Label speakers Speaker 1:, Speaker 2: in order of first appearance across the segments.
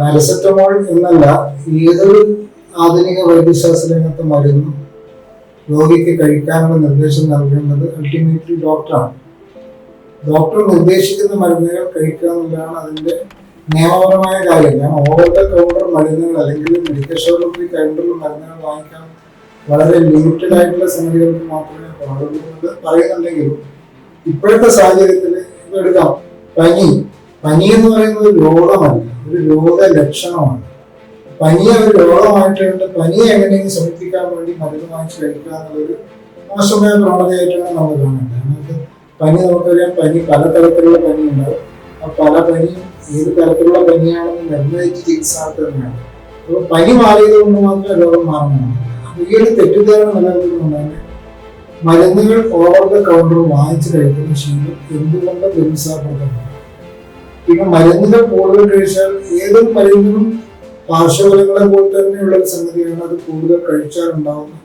Speaker 1: Paracetamol എന്നല്ല ഏതൊരു ആധുനിക വൈദ്യശാസ്ത്ര രംഗത്തെ മരുന്നും രോഗിക്ക് കഴിക്കാനുള്ള നിർദ്ദേശം നൽകേണ്ടത് അൾട്ടിമേറ്റ്ലി ഡോക്ടറാണ് ഡോക്ടർ നിർദ്ദേശിക്കുന്ന മരുന്നുകൾ കഴിക്കുക എന്നുള്ളതാണ് അതിന്റെ നിയമപരമായ കാര്യം. ഞാൻ ഓവർ ദ കൗണ്ടർ മരുന്നുകൾ അല്ലെങ്കിൽ മെഡിക്കൽ ഷോപ്പിൽ കൗണ്ടറിൽ മരുന്നുകൾ വാങ്ങിക്കാൻ വളരെ ലിമിറ്റഡ് ആയിട്ടുള്ള സംഗതികൾക്ക് മാത്രമേ പാടുള്ളൂ എന്ന് പറയുന്നുണ്ടെങ്കിലും ഇപ്പോഴത്തെ സാഹചര്യത്തിൽ എടുക്കാം. പനി പനി എന്ന് പറയുന്നത് രോഗമല്ല ഒരു രോഗ ലക്ഷണമാണ് പനിയെ ഒരു രോഗമായിട്ടുണ്ട് പനിയെ എങ്ങനെയെങ്കിലും ശമിപ്പിക്കാൻ വേണ്ടി മരുന്ന് വാങ്ങിച്ച് കഴിക്കുക എന്നുള്ളൊരു മോശമായ പ്രവണതയായിട്ടാണ് നമ്മൾ കാണുന്നത്. നമുക്ക് പനി നമുക്കറിയാം പനി പലതരത്തിലുള്ള പനി ഉണ്ടാവും ആ പല പനിയും ഏത് തരത്തിലുള്ള പനിയാണെന്ന് നിർണയിച്ച് ചികിത്സ തന്നെയാണ് അപ്പോൾ പനി മാറിയത് കൊണ്ട് മാത്രമേ രോഗം മാറുന്നതാണ് അപ്പോൾ ഈ ഒരു തെറ്റിദ്ധാരണ നിലനിൽക്കുന്നുണ്ടെങ്കിൽ മരുന്നുകൾ ഓവർ ദ കൗണ്ടർ വാങ്ങിച്ച് കഴിക്കുന്ന ശീലം എന്തുകൊണ്ട് നിരുത്സാഹപ്പെടുത്തുന്നു പിന്നെ മരുന്നുകൾ കൂടുതൽ കഴിച്ചാൽ ഏതൊരു മരുന്നിനും പാർശ്വഫലങ്ങളെ പോലെ തന്നെയുള്ള സംഗതിയാണ് അത് കൂടുതൽ കഴിച്ചാൽ ഉണ്ടാവുന്നത്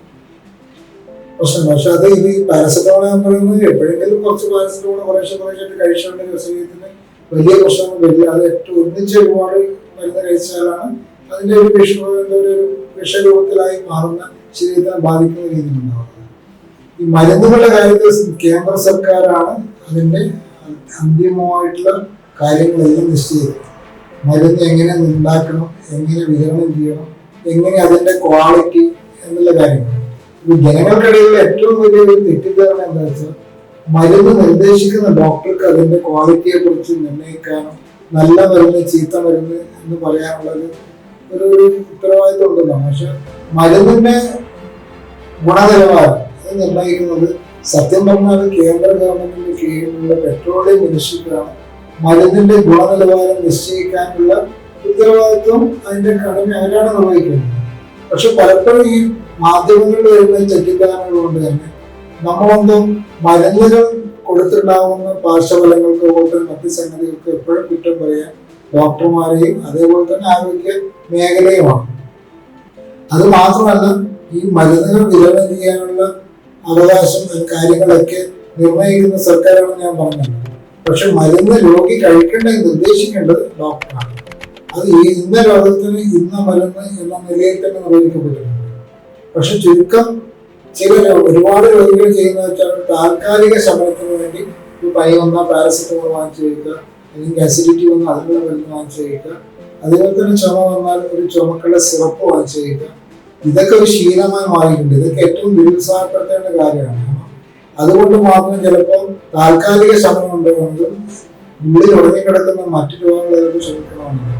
Speaker 1: പ്രശ്നം. പക്ഷെ അത് ഇത് ഈ പാരസെറ്റമോൾ എന്ന് പറയുന്നത് എപ്പോഴെങ്കിലും കുറച്ച് പാരസെറ്റമോൾ കുറേശ്ശെ കുറേശ്ശായിട്ട് കഴിച്ചിട്ടുണ്ടെങ്കിൽ ശരീരത്തിന് വലിയ പ്രശ്നങ്ങൾ വരില്ല അത് ഏറ്റവും ഒന്നിച്ച് ഒരുപാട് മരുന്ന് കഴിച്ചാലാണ് അതിന്റെ ഒരു വിഷ ഒരു വിഷരൂപത്തിലായി മാറുന്ന ശരീരത്തിനെ ബാധിക്കുന്ന രീതിയിലുണ്ടാവുന്നത് ഈ മരുന്നുകളുടെ കാര്യത്തിൽ കേന്ദ്ര സർക്കാരാണ് അതിന്റെ അന്തിമമായിട്ടുള്ള കാര്യങ്ങളെല്ലാം നിശ്ചയിക്കും മരുന്ന് എങ്ങനെ ഉണ്ടാക്കണം എങ്ങനെ വിതരണം ചെയ്യണം എങ്ങനെ അതിന്റെ ക്വാളിറ്റി എന്നുള്ള കാര്യങ്ങൾ. ജനങ്ങൾക്കിടയിൽ ഏറ്റവും വലിയ ഒരു തെറ്റിദ്ധാരണ എന്താ വെച്ചാൽ മരുന്ന് നിർദ്ദേശിക്കുന്ന ഡോക്ടർക്ക് അതിന്റെ ക്വാളിറ്റിയെ കുറിച്ച് നിർണയിക്കാനും നല്ല മരുന്ന് ചീത്ത മരുന്ന് എന്ന് പറയാനുള്ളത് ഒരു ഒരു ഉത്തരവാദിത്വം ഉണ്ടല്ലോ. പക്ഷെ മരുന്നിന്റെ ഗുണനിലവാരം അത് നിർണയിക്കുന്നത് സത്യം പറഞ്ഞാൽ കേന്ദ്ര ഗവൺമെന്റിന്റെ കീഴിലുള്ള പെട്രോളിയം മിനിസ്ട്രിക്കാണ് മരുന്നിന്റെ ഗുണനിലവാരം നിശ്ചയിക്കാനുള്ള ഉത്തരവാദിത്വം അതിന്റെ കടമ അവരാണ് നിർവഹിക്കുന്നത്. പക്ഷെ പലപ്പോഴും ഈ മാധ്യമങ്ങളിൽ വരുന്ന തെറ്റിദ്ധാരണകൾ കൊണ്ട് തന്നെ നമ്മളൊന്നും മരുന്നുകൾ കൊടുത്തിട്ടുണ്ടാവുന്ന പാർശ്വഫലങ്ങൾക്ക് പോലത്തെ മറ്റ് സംഗതികൾക്ക് എപ്പോഴും കുറ്റം പറയാൻ ഡോക്ടർമാരെയും അതേപോലെ തന്നെ ആരോഗ്യ മേഖലയുമാണ്. അത് മാത്രമല്ല ഈ മരുന്നുകൾ വിതരണം ചെയ്യാനുള്ള അവകാശം കാര്യങ്ങളൊക്കെ നിർണയിക്കുന്ന സർക്കാരാണ് ഞാൻ പറഞ്ഞത് പക്ഷെ മരുന്ന് രോഗി കഴിക്കേണ്ടത് നിർദ്ദേശിക്കേണ്ടത് ഡോക്ടറാണ്. അത് ഇന്ന രോഗത്തിന് ഇന്ന മരുന്ന് എന്ന നിലയിൽ തന്നെ നിർവഹിക്കപ്പെട്ടിട്ടുണ്ട്. പക്ഷെ ചുരുക്കം ചില ഒരുപാട് രോഗികൾ ചെയ്യുന്ന വെച്ചാൽ താൽക്കാലിക ശമനത്തിന് വേണ്ടി ഒരു പൈ വന്നാൽ പാരസെറ്റമോൾ വാങ്ങിച്ചു കഴിക്കുക അല്ലെങ്കിൽ അസിഡിറ്റി വന്നാൽ അതിനുള്ള മരുന്ന് വാങ്ങിച്ചു കഴിക്കുക. അതുപോലെ തന്നെ ചുമ വന്നാൽ ഒരു ചുമക്കുള്ള സിറപ്പ് വാങ്ങിച്ചു കഴിക്കുക. ഇതൊക്കെ ഒരു ശീലമായി മാറിയിട്ടുണ്ട്. ഇതൊക്കെ ഏറ്റവും നിരുത്സാഹപ്പെടുത്തേണ്ട കാര്യമാണ്. അതുകൊണ്ട് മാത്രം ചിലപ്പോൾ താൽക്കാലിക ശമനം ഉണ്ടാകുമെങ്കിലും ഉള്ളിൽ ഉടങ്ങിക്കിടക്കുന്ന മറ്റു രോഗങ്ങൾ ചിലപ്പോൾ ശ്രമിക്കണമെന്നില്ല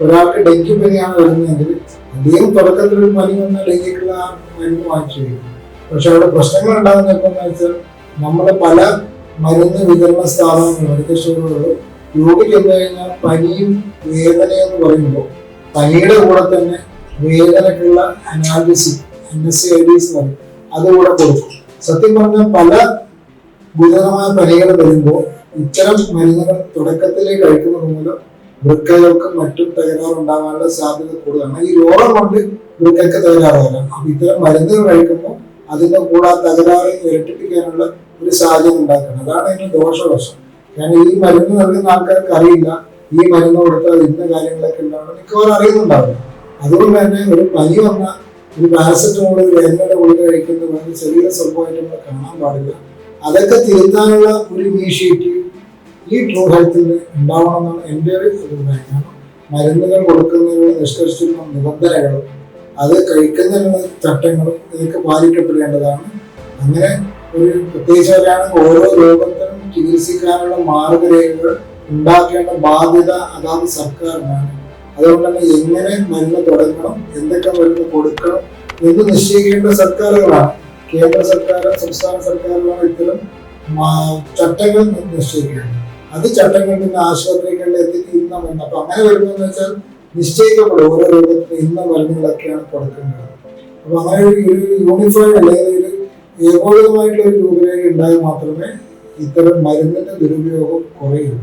Speaker 1: ഒരാൾക്ക് ഡെങ്കി പനിയാണ് വരുന്നതെങ്കിൽ അദ്ദേഹം തുടക്കത്തിൽ ഒരു പനി വന്ന ഡെങ്കിക്കുള്ള ആ മരുന്ന് വാങ്ങിച്ചു കഴിക്കും പക്ഷെ അവിടെ പ്രശ്നങ്ങൾ ഉണ്ടാകുന്ന എന്താണെന്ന് വെച്ചാൽ നമ്മുടെ പല മരുന്ന് വിതരണ സ്ഥാപനങ്ങൾ മെഡിക്കൽ സ്റ്റോറുകളും രോഗി ചെന്ന് കഴിഞ്ഞാൽ പനിയും വേദനയും എന്ന് പറയുമ്പോൾ പനിയുടെ കൂടെ തന്നെ വേദനക്കുള്ള analysis N S I Ds അതുകൂടെ കൊടുക്കും. സത്യം പറഞ്ഞാൽ പല ഗുരുതരമായ പനികൾ വരുമ്പോൾ ഇത്തരം മരുന്നുകൾ തുടക്കത്തിലേ കഴിക്കുന്നത് മൂലം വൃക്കകൾക്കും മറ്റും തകരാറുണ്ടാകാനുള്ള സാധ്യത കൂടുതലാണ് ഈ രോഗം കൊണ്ട് വൃക്കയ്ക്ക് തകരാറ് വരാം അപ്പൊ ഇത്തരം മരുന്നുകൾ കഴിക്കുമ്പോൾ അതിന്റെ കൂടെ ആ തകരാറ് ഇരട്ടിപ്പിക്കാനുള്ള ഒരു സാധ്യത ഉണ്ടാക്കണം അതാണ് അതിന്റെ ദോഷവശം. കാരണം ഈ മരുന്ന് നൽകുന്ന ആൾക്കാർക്ക് അറിയില്ല. ഈ മരുന്ന് കൊടുത്താൽ ഇന്ന കാര്യങ്ങളൊക്കെ ഉണ്ടാവണം. മിക്കവാറും അറിയുന്നുണ്ടാവില്ല അതുകൊണ്ട് തന്നെ ഒരു പനി വന്ന ഒരു പാരസെറ്റമോൾ വേദനയുടെ ഗുളിക കഴിക്കുന്നത് വളരെ ചെറിയ സ്വഭാവമായിട്ട് നമ്മൾ കാണാൻ പാടില്ല. അതൊക്കെ തിരുത്താനുള്ള ഒരു ഇനീഷ്യേറ്റീവ് ഈ ട്രൂ ഹെൽത്തിൽ ഉണ്ടാവണമെന്നാണ് എന്റെ ഒരു അഭിപ്രായം. മരുന്നുകൾ കൊടുക്കുന്നതിനുള്ള നിഷ്കർഷിക്കുന്ന നിബന്ധനകളും അത് കഴിക്കുന്നതിനുള്ള ചട്ടങ്ങളും ഇതൊക്കെ പാലിക്കപ്പെടേണ്ടതാണ്. അങ്ങനെ ഒരു പ്രത്യേകിച്ച് പറയുകയാണെങ്കിൽ ഓരോ രോഗത്തിനും ചികിത്സിക്കാനുള്ള മാർഗരേഖകൾ ഉണ്ടാക്കേണ്ട ബാധ്യത അതാത് സർക്കാരിനാണ്. അതുകൊണ്ട് തന്നെ എങ്ങനെ നന്മ തുടങ്ങണം എന്തൊക്കെ മരുന്ന് കൊടുക്കണം? എന്ന് നിശ്ചയിക്കേണ്ട സർക്കാരുകളാണ്. കേന്ദ്ര സർക്കാർ സംസ്ഥാന സർക്കാരുകളാണ് ഇത്തരം ചട്ടങ്ങൾ നിശ്ചയിക്കേണ്ടത്. അത് ചട്ടങ്ങൾ പിന്നെ ആശുപത്രികളിൽ എത്തിക്കുന്ന മരുന്ന് അപ്പൊ അങ്ങനെ വരുമെന്ന് വെച്ചാൽ നിശ്ചയിക്കപ്പെടും ഓരോ രോഗത്തിന് ഇന്ന മരുന്നുകളൊക്കെയാണ് കൊടുക്കേണ്ടത്. അപ്പൊ അങ്ങനെ ഒരു ഒരു യൂണിഫോം അല്ലെങ്കിൽ ഒരു ഏകോപിതമായിട്ടുള്ള ഒരു രൂപരേഖ ഉണ്ടായാൽ മാത്രമേ ഇത്തരം മരുന്നിന്റെ ദുരുപയോഗം കുറയുള്ളൂ.